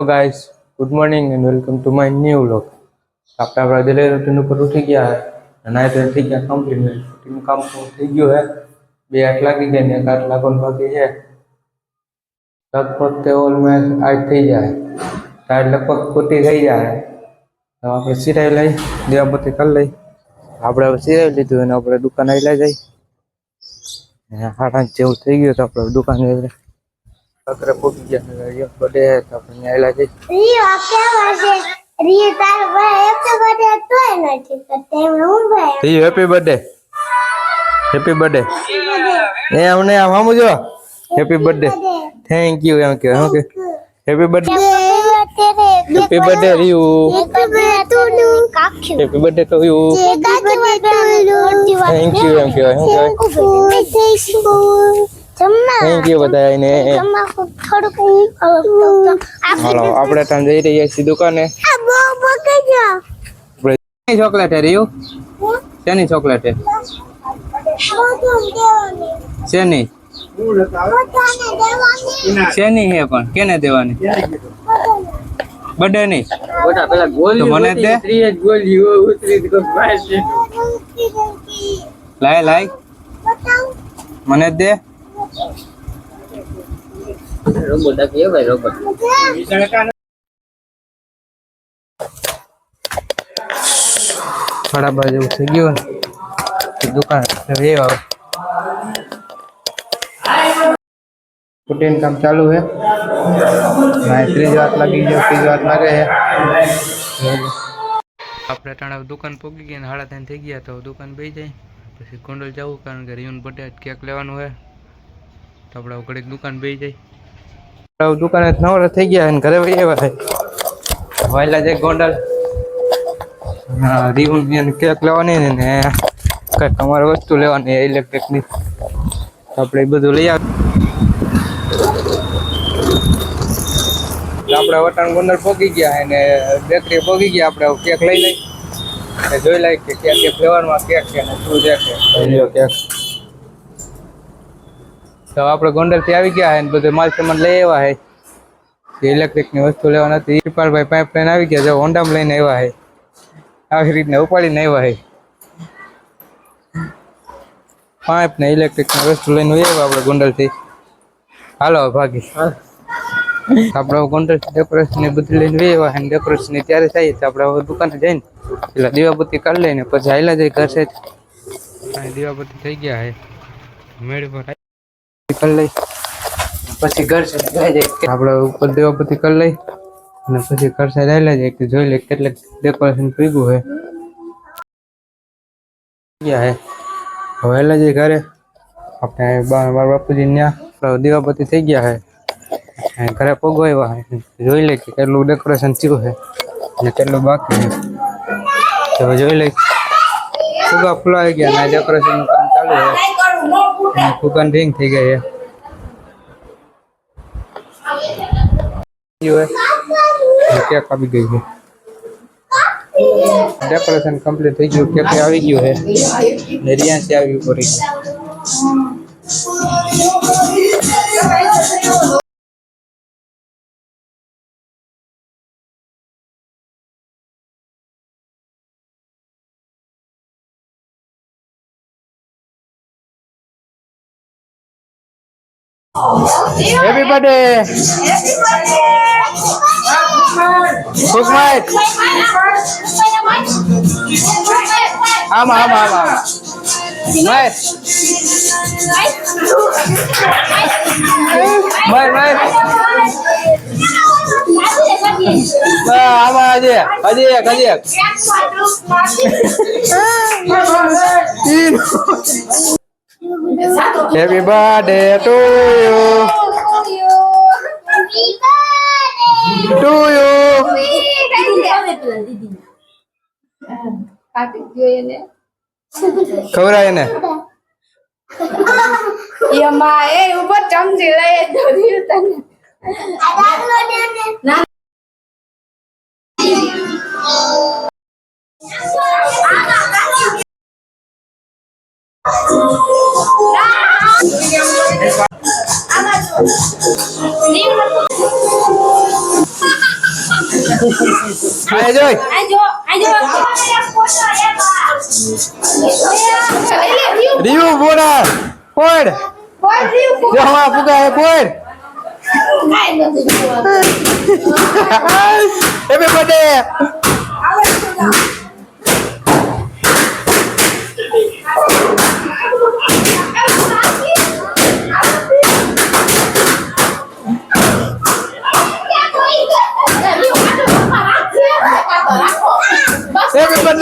guys good morning and welcome to my new vlog આપણે આપણા daily routine ઉપર ઉઠી ગયા હે અને આ તો થઈ ગયા કમ્પ્લીટ રૂટીન કામ પૂરું થઈ ગયું હે બે આઠ લાગી ગયા ને એક આઠ લાગવાનું બાકી છે લગભગ તે ઓલમોસ્ટ આઠ થઈ જાય તાર લગભગ ખોટી થઈ જાય તો આપણે સિરાઈ લઈ દેવાબત્તી કરી લઈ આપણે હવે સિરાઈ લીધું અને આપણે દુકાને લઈ જઈ હાડા જેવું થઈ ગયું તો આપણે દુકાને અકરે પહોંચી ગયા બડે તો આપણે ન્યાયલા જઈ રિયો કેવા છે રિયો તારો ભાઈ એક બધે તોય નથી કરતા એમ હું ભાઈ See you. Happy birthday. Happy birthday. એ અમને આમ આમ જો હેપી બર્થડે થેન્ક યુ એમ કે okay happy birthday happy birthday રીયુ happy birthday to you thank you એમ કહેવાય શું કહેવાય થેન્ક યુ બધાને હાલો આપણે ત્યાં જઈ રહ્યા છીએ દુકાને. ચોકલેટ હે રહ્યું શેની ચોકલેટ હે? શેની? શેની હે પણ? કેને દેવાની? બર્થડે ની? તો મને દે. લાય લાય. મને જ દે થોડા બાજુ થઈ ગયું દુકાન આવે. કુટીન કામ ચાલુ છે. ત્રીજ વાત લાગી ગયો ત્રીજ વાત લાગે છે. આપણે ટાણા દુકાન પહોંચી ગયા હાડા ત્રણ થઈ ગયા તો દુકાન બેસી જાય. પછી ગોંડલ જવું કારણ કે રિયુન બટેટ કેક લેવાનું હોય. તો આપણે ઘડીક દુકાન બે જાય. દુકાન દુકાને નવરા થઈ ગયા અને ઘરે વહી આવ્યા છે. વાયલા જાય ગોંડલ. હા રિયુન કેક લેવાની ને ને તમારે વસ્તુ લેવાની ઇલેક્ટ્રિકની આપણે એ બધું લઈ આવીએ આપણે વટાણ ગોંડલ પોગી ગયા અને બેકરી પોગી ગયા આપણે કેક લઈ લઈ અને જોઈ લઈ કે કેક કે ફ્લેવરમાં કેક છે ને શું છે કેક તો આપણે ગોંડલથી આવી ગયા છે ને બધું માલ સામાન લઈ આવ્યા છે ઇલેક્ટ્રિકની વસ્તુ લેવા નથી કૃપાલભાઈ પાઇપ લઈને આવી ગયા જો હોન્ડામાં લઈને આવ્યા છે આવી રીતના ઉપાડીને આવ્યા છે પાઇપ ને ઇલેક્ટ્રિકની વસ્તુ લઈને આવ્યા આપણે ગોંડલથી હાલો હવે ભાગી આપણે ગોંડલ ડેકોરેશન ને બધું લઈને વેવા અને ડેકોરેશન ની ત્યારે થાય તો આપણે હવે દુકાને જઈને પેલા દીવાબત્તી કરી લઈને પછી હાઈલા જાય ઘર છે અહીં દીવાબત્તી થઈ ગયા હે મેળ પર કરી લઈ પછી ઘર છે જાય આપણે ઉપર દીવાબત્તી કરી લઈ અને પછી ઘર છે હાઈલા જાય કે જોઈ લે કેટલે ડેકોરેશન પીગું હે ગયા હે હવે હાઈલા જાય ઘરે આપણે બા મારા બાપુજી ત્યાં દીવાબત્તી થઈ ગયા હે અને ઘરે પગવાયા હે જોઈ લે કે કેટલું ડેકોરેશન થયું છે અને કેટલું બાકી છે તો હવે જોઈ લે ફુગા ફૂલાઈ ગયા અને ડેકોરેશન નું કામ ચાલુ છે અને ફુગાની રિંગ થઈ ગઈ છે થયું છે અને કેક આવી ગઈ છે ડેકોરેશન કમ્પ્લીટ થઈ ગયું કેક આવી ગયું છે ને રિયાન્સી આવી પડી Happy birthday. Happy birthday. Book mic. ஆமா ஆமா ஆமா Mike. Mike, Mike. Happy birthday to you to you ખવડાય ને. એમાં એ ઉપર ચમચી લઈ તને ફોડ કાઈ નથી જોવાનું. Happy birthday happy birthday happy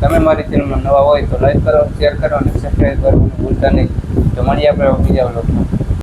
તમે મારી ચેનલમાં નવા હોય તો લાઈક કરો શેર કરો અને સબસ્ક્રાઈબ કરવાનું ભૂલતા નહીં તો મળીએ આપણે બીજા વ્લોગમાં